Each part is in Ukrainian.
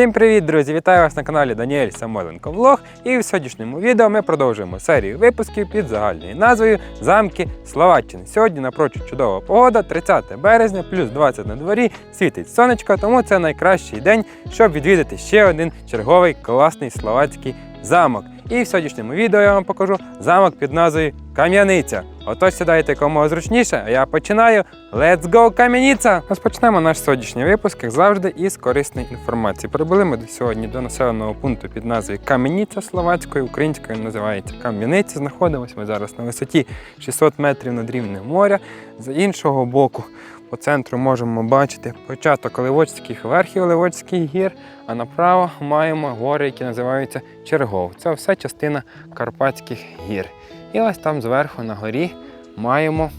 Всім привіт, друзі! Вітаю вас на каналі Даніель Самойленко Влог. І в сьогоднішньому відео ми продовжуємо серію випусків під загальною назвою Замки Словаччини. Сьогодні напрочуд чудова погода, 30 березня, плюс 20 на дворі, світить сонечко, тому це найкращий день, щоб відвідати ще один черговий класний словацький замок. І в сьогоднішньому відео я вам покажу замок під назвою Кам'яниця. Отож сідайте кому зручніше, а я починаю. Let's go, Кам'яниця! Розпочнемо наш сьогоднішній випуск, як завжди, із корисної інформації. Прибули ми сьогодні до населеного пункту під назвою Кам'яниця словацькою, українською називається Кам'яниця. Знаходимося ми зараз на висоті 600 метрів над рівнем моря. З іншого боку, по центру можемо бачити початок Ливочських верхів Ливочських гір, а направо маємо гори, які називаються Чергов. Це все частина Карпатських гір. І ось там зверху на горі маємо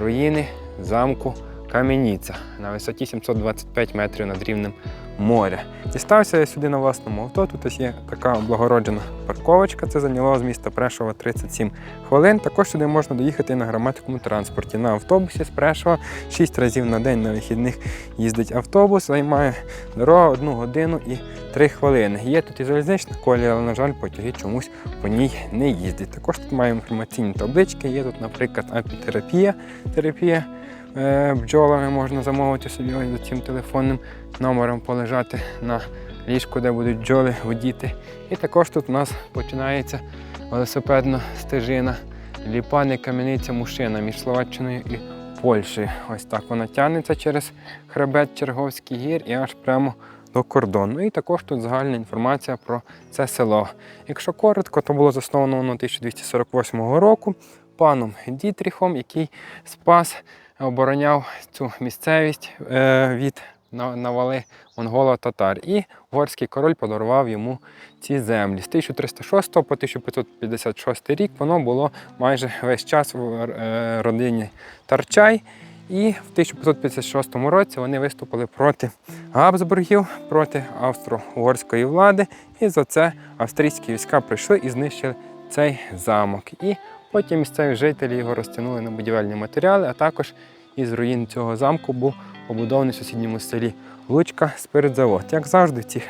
руїни замку Кам'яніця на висоті 725 метрів над рівнем моря. Дістався я сюди на власному авто. Тут ось є така облагороджена парковочка. Це зайняло з міста Прешова 37 хвилин. Також сюди можна доїхати на громадському транспорті. На автобусі з Прешова 6 разів на день на вихідних їздить автобус, займає дорога 1 годину і 3 хвилини. Є тут і залізнична колія, але, на жаль, потяги чомусь по ній не їздять. Також тут маємо інформаційні таблички. Є тут, наприклад, апітерапія, терапія е, бджолами можна замовити собі за цим телефонним номером полежати на ліжку, де будуть бджоли водіти. І також тут у нас починається велосипедна стежина Ліпани, Кам'яниця, Мушина між Словаччиною і Польщею. Ось так вона тягнеться через хребет Черговський гір і аж прямо до кордону. І також тут загальна інформація про це село. Якщо коротко, то було засновано воно 1248 року паном Дітріхом, який спас, обороняв цю місцевість е, від навали монголо-татар. І угорський король подарував йому ці землі. З 1306 по 1556 рік воно було майже весь час в е, родині Тарчай. І в 1556 році вони виступили проти Габсбургів, проти австро-угорської влади. І за це австрійські війська прийшли і знищили цей замок. І потім місцеві жителі його розтягнули на будівельні матеріали, а також із руїн цього замку був побудований в сусідньому селі Лучка спиртзавод. Як завжди, в цих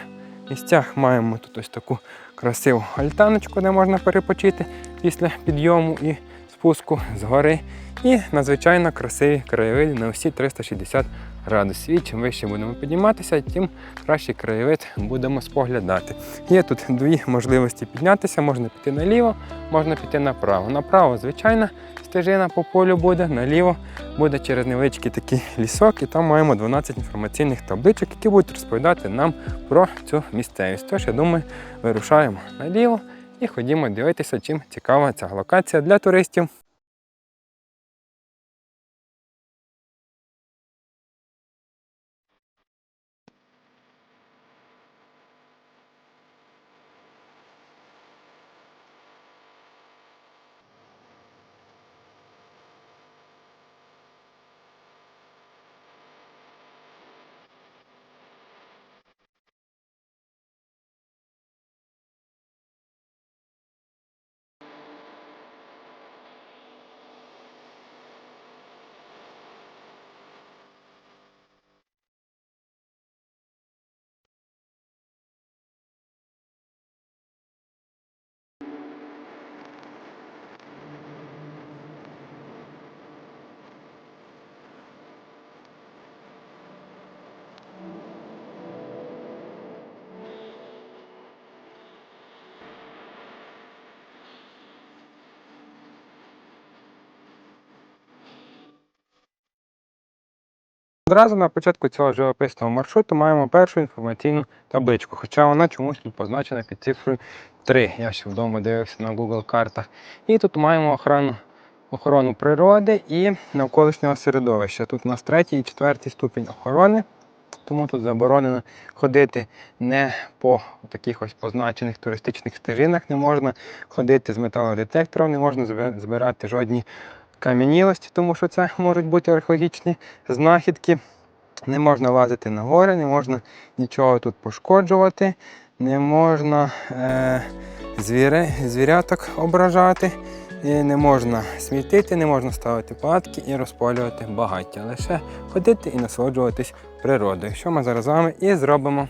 місцях маємо тут ось таку красиву альтаночку, де можна перепочити після підйому і спуску з гори. І надзвичайно красиві краєвиди на всі 360 градусів. І чим вище будемо підніматися, тим кращий краєвид будемо споглядати. Є тут дві можливості піднятися: можна піти наліво, можна піти направо. Направо, звичайна стежина по полю буде, наліво буде через невеличкий такий лісок, і там маємо 12 інформаційних табличок, які будуть розповідати нам про цю місцевість. Тож, я думаю, вирушаємо наліво і ходімо дивитися, чим цікава ця локація для туристів. Одразу на початку цього живописного маршруту маємо першу інформаційну табличку, хоча вона чомусь тут позначена під цифрою 3. Я ще вдома дивився на Google картах. І тут маємо охорону, охорону природи і навколишнього середовища. Тут у нас третій і четвертий ступінь охорони, тому тут заборонено ходити не по таких ось позначених туристичних стежинах, не можна ходити з металодетектором, не можна збирати жодні кам'янілості, тому що це можуть бути археологічні знахідки. Не можна лазити на гори, не можна нічого тут пошкоджувати, не можна е, звіри, звіряток ображати, і не можна смітити, не можна ставити палатки і розпалювати багаття. Лише ходити і насолоджуватись природою. Що ми зараз з вами і зробимо.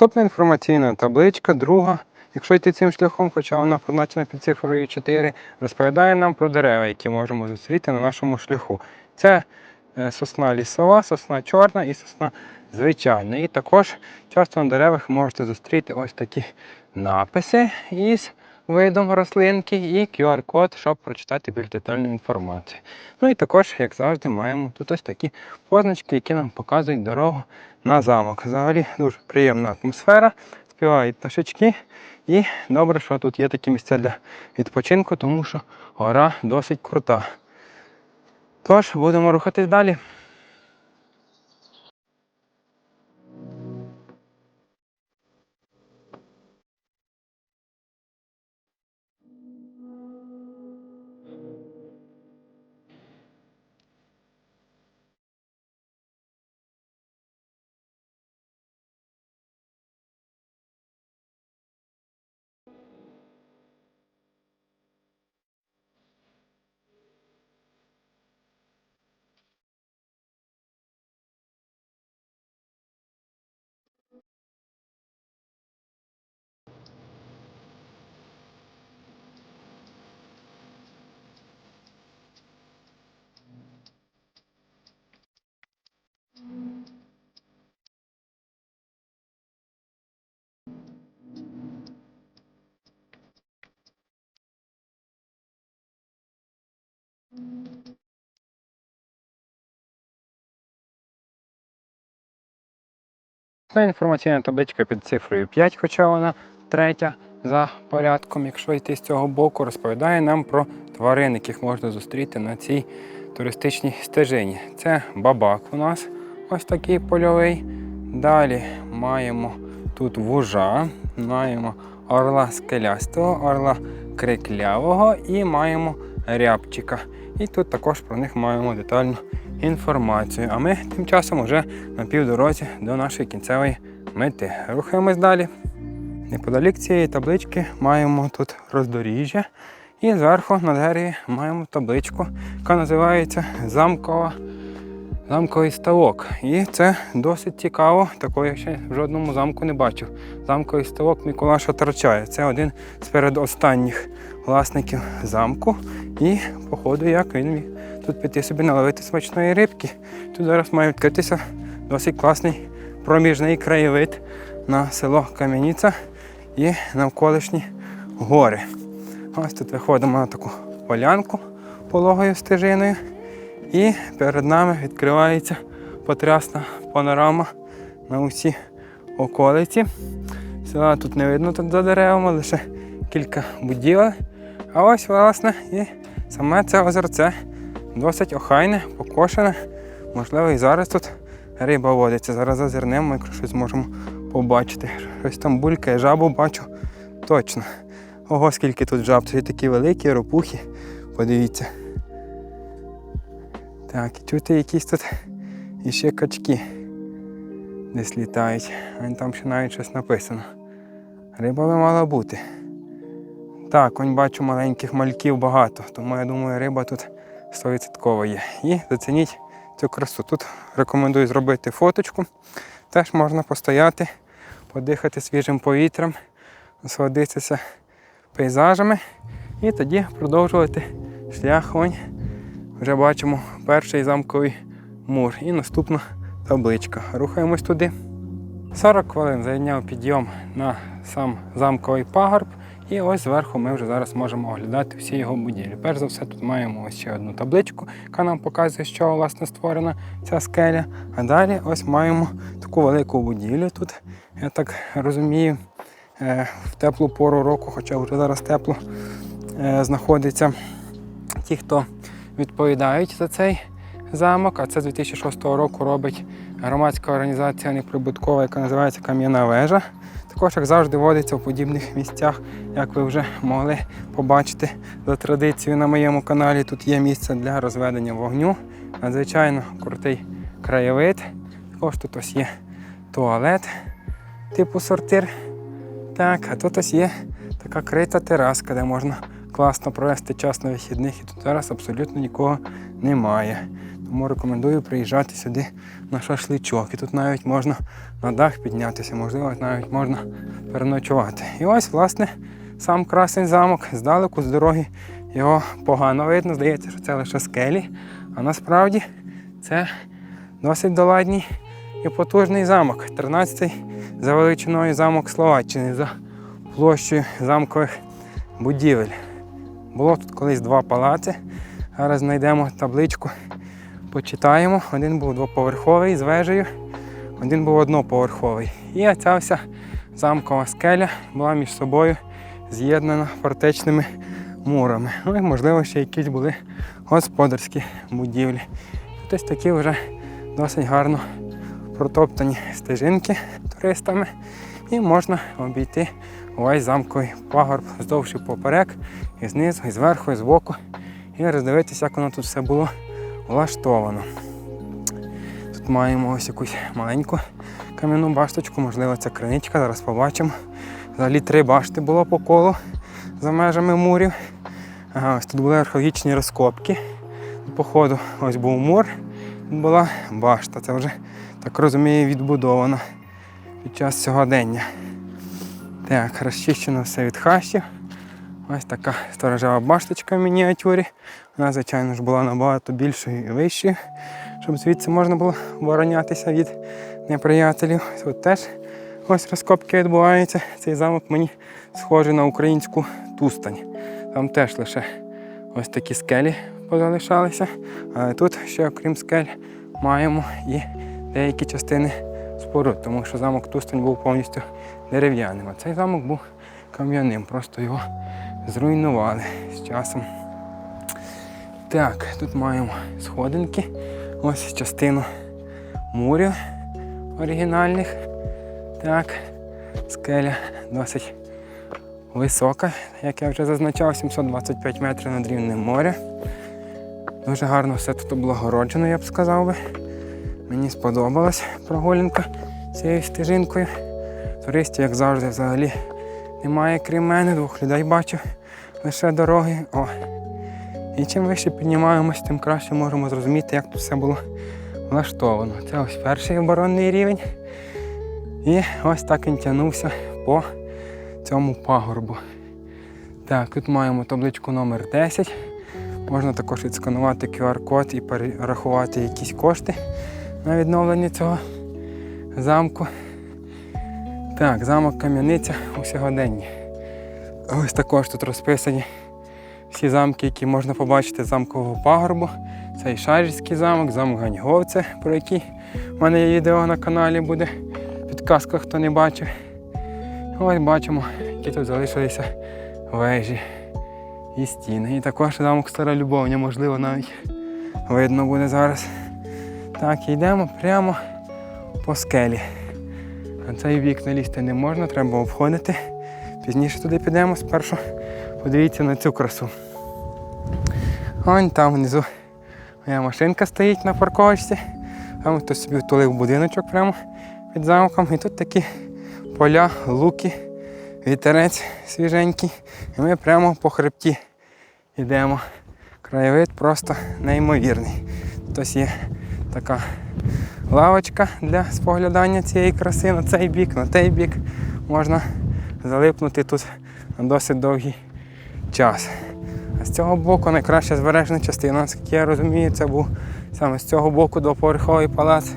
Наступна інформаційна табличка, друга, якщо йти цим шляхом, хоча вона позначена під цифрою 4, розповідає нам про дерева, які можемо зустріти на нашому шляху. Це е, сосна лісова, сосна чорна і сосна звичайна. І також часто на деревах можете зустріти ось такі написи із видом рослинки і QR-код, щоб прочитати більш детальну інформацію. Ну і також, як завжди, маємо тут ось такі позначки, які нам показують дорогу на замок. Взагалі дуже приємна атмосфера, співають пташечки. І добре, що тут є такі місця для відпочинку, тому що гора досить крута. Тож, будемо рухатись далі. Це інформаційна табличка під цифрою 5, хоча вона третя за порядком, якщо йти з цього боку, розповідає нам про тварин, яких можна зустріти на цій туристичній стежині. Це бабак у нас ось такий польовий. Далі маємо тут вужа, маємо орла скелястого, орла криклявого і маємо рябчика. І тут також про них маємо детальну інформацію. А ми тим часом вже на півдорозі до нашої кінцевої мети. Рухаємось далі. Неподалік цієї таблички маємо тут роздоріжжя. І зверху на дереві маємо табличку, яка називається замкова, замковий ставок. І це досить цікаво, такого я ще в жодному замку не бачив. Замковий ставок Миколаша Тарчає. Це один з передостанніх власників замку. І, походу, як він міг тут піти собі наловити смачної рибки. Тут зараз має відкритися досить класний проміжний краєвид на село Кам'яніця і навколишні гори. Ось тут виходимо на таку полянку пологою стежиною. І перед нами відкривається потрясна панорама на усі околиці. Села тут не видно тут за деревами, лише кілька будівель. А ось, власне, і саме це озерце досить охайне, покошене. Можливо, і зараз тут риба водиться. Зараз зазирнемо, якщо щось зможемо побачити. Щось там булькає, жабу бачу точно. Ого, скільки тут жаб, це такі великі ропухи. Подивіться. Так, і чути якісь тут іще качки десь літають. А там ще навіть щось написано. Риба би мала бути. Так, он бачу маленьких мальків багато, тому я думаю, риба тут 100% є. І зацініть цю красу. Тут рекомендую зробити фоточку. Теж можна постояти, подихати свіжим повітрям, насолодитися пейзажами і тоді продовжувати шлях. Онь. Вже бачимо перший замковий мур. І наступна табличка. Рухаємось туди. 40 хвилин зайняв підйом на сам замковий пагорб. І ось зверху ми вже зараз можемо оглядати всі його будівлі. Перш за все, тут маємо ось ще одну табличку, яка нам показує, що власне створена ця скеля. А далі ось маємо таку велику будівлю. Тут, я так розумію, е, в теплу пору року, хоча вже зараз тепло, е, знаходиться ті, хто відповідають за цей замок. А це з 2006 року робить громадська організація неприбуткова, яка називається Кам'яна вежа. Також, завжди, водиться в подібних місцях, як ви вже могли побачити за традицією на моєму каналі. Тут є місце для розведення вогню. Надзвичайно крутий краєвид. Також тут ось є туалет типу сортир. Так, а тут ось є така крита тераска, де можна класно провести час на вихідних. І тут зараз абсолютно нікого немає. Тому рекомендую приїжджати сюди на шашличок. І тут навіть можна на дах піднятися, можливо, навіть можна переночувати. І ось, власне, сам красень замок. Здалеку, з дороги його погано видно. Здається, що це лише скелі. А насправді це досить доладній і потужний замок. 13-й за величиною замок Словаччини за площею замкових будівель. Було тут колись два палаци. Зараз знайдемо табличку, почитаємо. Один був двоповерховий з вежею, один був одноповерховий. І ця вся замкова скеля була між собою з'єднана фортечними мурами. Ну і, можливо, ще якісь були господарські будівлі. Ось такі вже досить гарно протоптані стежинки туристами. І можна обійти увесь замковий пагорб вздовж і поперек, і знизу, і зверху, і збоку. І роздивитися, як воно тут все було влаштовано. Тут маємо ось якусь маленьку кам'яну башточку, можливо, це криничка, зараз побачимо. Взагалі три башти було по колу за межами мурів. Ага, ось тут були археологічні розкопки. Походу, ось був мур, тут була башта. Це вже, так розумію, відбудовано під час сьогодення. Так, розчищено все від хащів. Ось така сторожева башточка в мініатюрі. Вона, звичайно ж, була набагато більшою і вищою, щоб звідси можна було оборонятися від неприятелів. Тут теж ось розкопки відбуваються. Цей замок мені схожий на українську тустань. Там теж лише ось такі скелі позалишалися. Але тут ще, окрім скель, маємо і деякі частини споруд, тому що замок Тустань був повністю дерев'яним. А цей замок був кам'яним, просто його зруйнували з часом. Так, тут маємо сходинки. Ось частину мурів оригінальних. Так, скеля досить висока, як я вже зазначав, 725 метрів над рівнем моря. Дуже гарно все тут облагороджено, я б сказав би. Мені сподобалась прогулянка цією стежинкою. Туристів, як завжди, взагалі немає, крім мене, двох людей бачу, лише дороги. О. І чим вище піднімаємось, тим краще можемо зрозуміти, як тут все було влаштовано. Це ось перший оборонний рівень. І ось так він тягнувся по цьому пагорбу. Так, тут маємо табличку номер 10. Можна також відсканувати QR-код і перерахувати якісь кошти на відновлення цього замку. Так, замок Кам'яниця у сьогоденні. Ось також тут розписані всі замки, які можна побачити з замкового пагорбу. Це і Шарівський замок, замок Ганьговце, про який в мене є відео на каналі буде. Підказка, хто не бачив. Ось бачимо, які тут залишилися вежі і стіни. І також замок Стара Любовня, можливо, навіть видно буде зараз. Так, йдемо прямо по скелі. На цей бік налізти не можна, треба обходити. Пізніше туди підемо. Спершу подивіться на цю красу. Вон там внизу моя машинка стоїть на парковочці. Там хтось собі втулив будиночок прямо під замком. І тут такі поля, луки, вітерець свіженький. І ми прямо по хребті йдемо. Краєвид просто неймовірний. Тут є така лавочка для споглядання цієї краси на цей бік, на той бік. Можна залипнути тут на досить довгий час. А з цього боку найкраща збережена частина, наскільки я розумію, це був саме з цього боку двоповерховий палац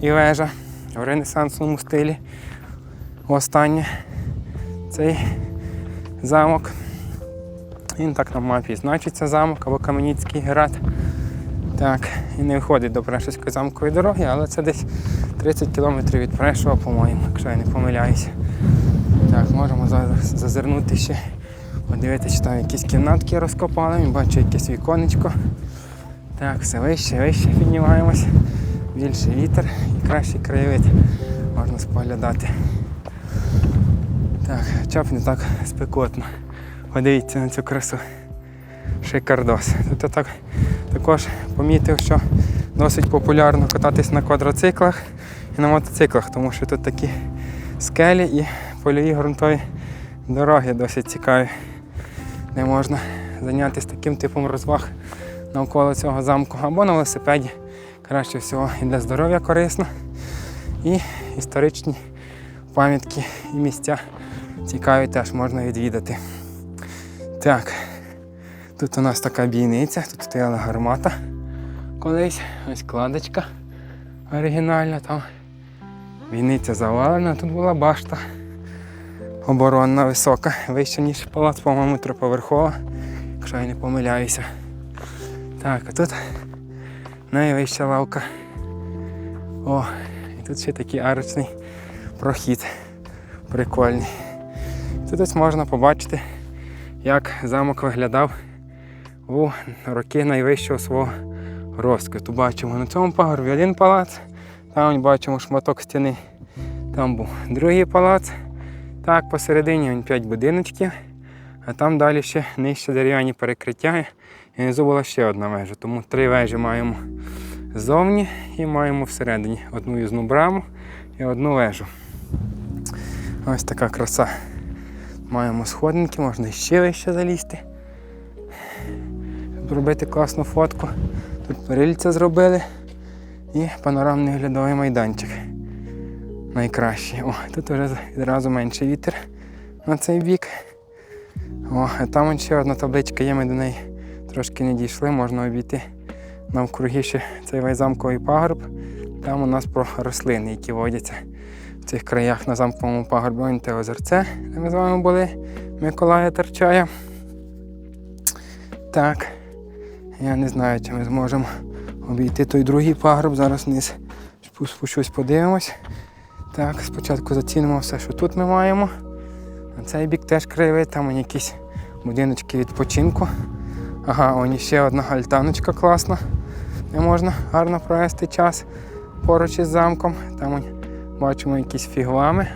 і вежа в ренесансному стилі. Останнє цей замок. Він так на мапі значиться замок або Кам'яницький град. Так, і не виходить до Прешівської замкової дороги, але це десь 30 кілометрів від Прешова, по-моєму, якщо я не помиляюся. Так, можемо зазирнути ще, подивитися, чи там якісь кімнатки розкопали. Він бачу якесь віконечко. Так, все вище, вище піднімаємось. Більший вітер і кращий краєвид можна споглядати. Так, б не так спекотно. Подивіться на цю красу. Шикардос. Тут я так, також помітив, що досить популярно кататись на квадроциклах і на мотоциклах, тому що тут такі скелі і польові ґрунтові дороги досить цікаві, де можна зайнятися таким типом розваг навколо цього замку або на велосипеді. Краще всього і для здоров'я корисно. І історичні пам'ятки і місця цікаві теж можна відвідати. Так, тут у нас така бійниця, тут стояла гармата колись, ось кладочка оригінальна там. Бійниця завалена, тут була башта оборонна висока, вища, ніж палац, по-моєму, триповерхова, якщо я не помиляюся. Так, а тут найвища лавка. О, і тут ще такий арочний прохід. Прикольний. Тут ось можна побачити, як замок виглядав у роки найвищого свого розквіту. Бачимо на цьому пагорбі один палац, там бачимо шматок стіни, там був другий палац. Так, посередині він 5 будиночків, а там далі ще нижче дерев'яні перекриття. І внизу була ще одна вежа. Тому три вежі маємо ззовні і маємо всередині одну юзну браму і одну вежу. Ось така краса. Маємо сходинки, можна ще вище залізти. Зробити класну фотку. Тут перильця зробили і панорамний оглядовий майданчик. Найкращий. О, тут вже відразу менший вітер на цей бік. О, а там ще одна табличка є, ми до неї трошки не дійшли, можна обійти навкруги ще цей вайзамковий пагорб. Там у нас про рослини, які водяться в цих краях на замковому пагорбі. Вон те озерце, де ми з вами були, Миколая Терчая. Так, я не знаю, чи ми зможемо обійти той другий пагорб. Зараз вниз спущусь, подивимось. Так, спочатку зацінимо все, що тут ми маємо. На цей бік теж краєвид, там якісь будиночки відпочинку. Ага, ось ще одна альтаночка класна, де можна гарно провести час поруч із замком. Там вон бачимо якісь фігвами.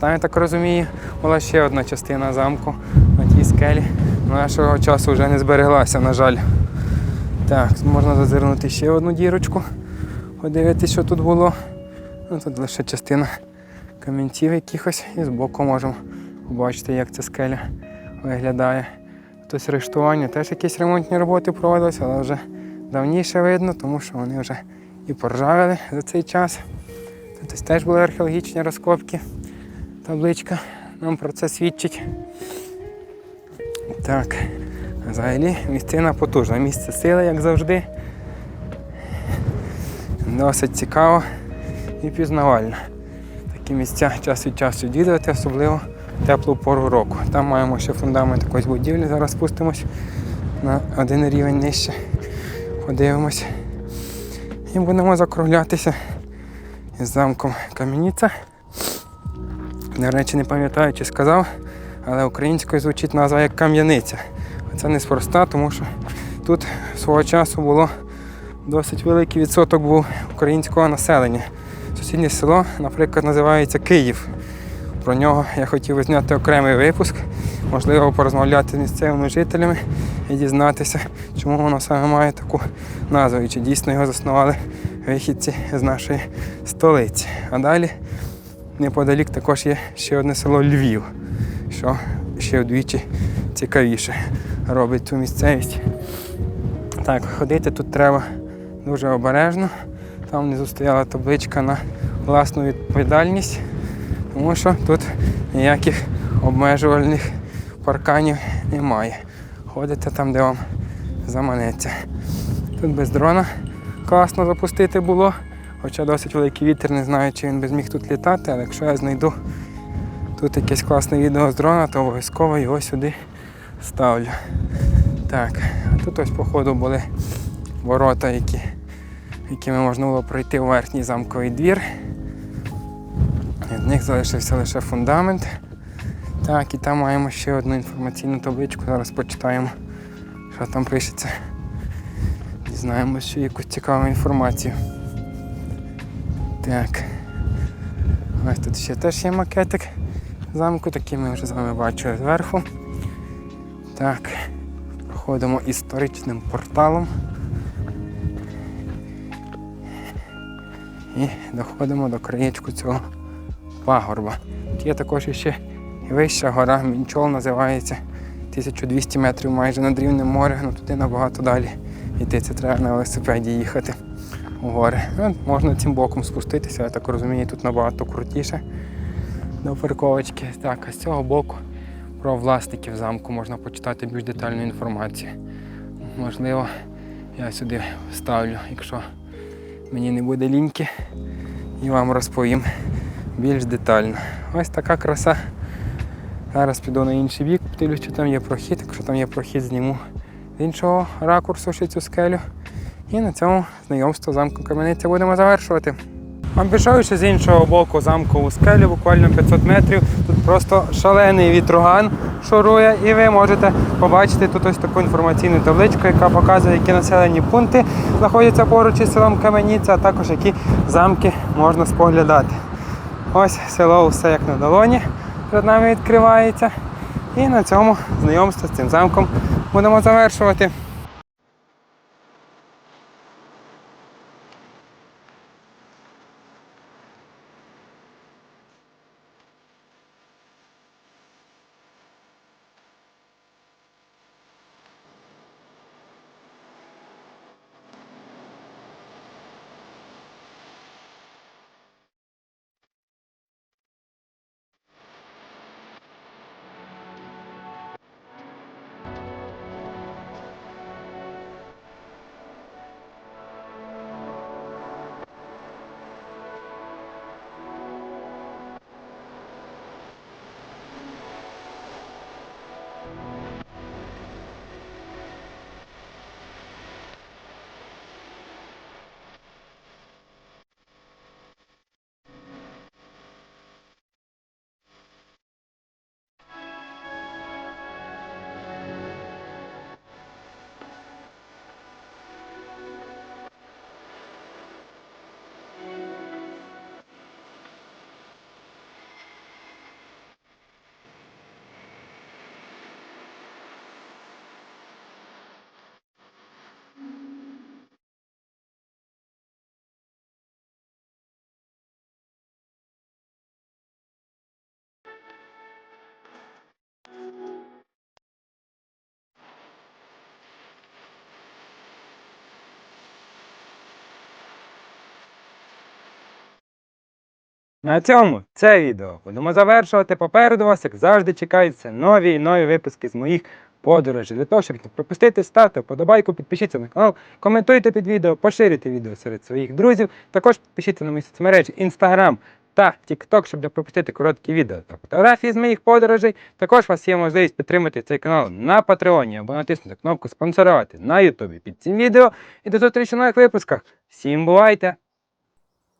Там, я так розумію, була ще одна частина замку на тій скелі. Нашого часу вже не збереглася, на жаль. Так, можна зазирнути ще одну дірочку, подивитися, що тут було. Ну, тут лише частина камінців якихось і збоку можемо побачити, як ця скеля виглядає. Тобто рештування теж якісь ремонтні роботи проводилися, але вже давніше видно, тому що вони вже і поржавили за цей час. Тут теж були археологічні розкопки. Табличка нам про це свідчить. Так, взагалі місцина потужна. Місце сили, як завжди. Досить цікаво і пізнавально. Такі місця час від часу відвідувати, особливо теплу пору року. Там маємо ще фундамент якоїсь будівлі, зараз спустимось на один рівень нижче. Подивимось. І будемо закруглятися із замком Кам'яниця. До речі, не пам'ятаю, чи сказав, але українською звучить назва як Кам'яниця. Це неспроста, тому що тут свого часу було досить великий відсоток був українського населення. Сусіднє село, наприклад, називається Київ. Про нього я хотів зняти окремий випуск, можливо, порозмовляти з місцевими жителями і дізнатися, чому воно саме має таку назву і чи дійсно його заснували вихідці з нашої столиці. А далі неподалік також є ще одне село Львів, що ще вдвічі цікавіше робить цю місцевість. Так, ходити тут треба дуже обережно. Там внизу стояла табличка на власну відповідальність, тому що тут ніяких обмежувальних парканів немає. Ходите там, де вам заманеться. Тут без дрона класно запустити було. Хоча досить великий вітер, не знаю, чи він би зміг тут літати, але якщо я знайду тут якесь класне відео з дрона, то обов'язково його сюди ставлю. Так, тут ось походу були ворота, які, якими можна було пройти у верхній замковий двір. Від них залишився лише фундамент. Так, і там маємо ще одну інформаційну табличку. Зараз почитаємо, що там пишеться. Дізнаємося ще якусь цікаву інформацію. Так. Ось тут ще теж є макетик замку, такий ми вже з вами бачили зверху. Так, проходимо історичним порталом. І доходимо до краєчку цього пагорба. Тут є також ще вища гора, Мінчол називається. 1200 метрів майже над рівнем моря, ну туди набагато далі йти. Це треба на велосипеді їхати у гори. Ну, можна цим боком спуститися, я так розумію, тут набагато крутіше до парковочки. Так, а з цього боку про власників замку можна почитати більш детальну інформацію. Можливо, я сюди вставлю, якщо мені не буде ліньки, і вам розповім більш детально. Ось така краса. Зараз піду на інший бік, подивлюсь, чи там є прохід. Якщо там є прохід, зніму з іншого ракурсу ще цю скелю. І на цьому знайомство з замком Кам'яниця будемо завершувати. Обійшовши з іншого боку замкову скелю, буквально 500 метрів, тут просто шалений вітруган шурує, і ви можете побачити тут ось таку інформаційну табличку, яка показує, які населені пункти знаходяться поруч із селом Кам'яниця, а також які замки можна споглядати. Ось село все як на долоні перед нами відкривається. І на цьому знайомство з цим замком будемо завершувати. На цьому це відео будемо завершувати. Попереду вас, як завжди, чекаються нові і нові випуски з моїх подорожей. Для того, щоб не пропустити, ставте вподобайку, підпишіться на канал, коментуйте під відео, поширюйте відео серед своїх друзів. Також підпишіться на мої соцмережі Instagram та TikTok, щоб не пропустити короткі відео та фотографії з моїх подорожей. Також у вас є можливість підтримати цей канал на Патреоні або натиснути кнопку спонсорувати на Ютубі під цим відео. І до зустрічі в нових випусках. Всім бувайте!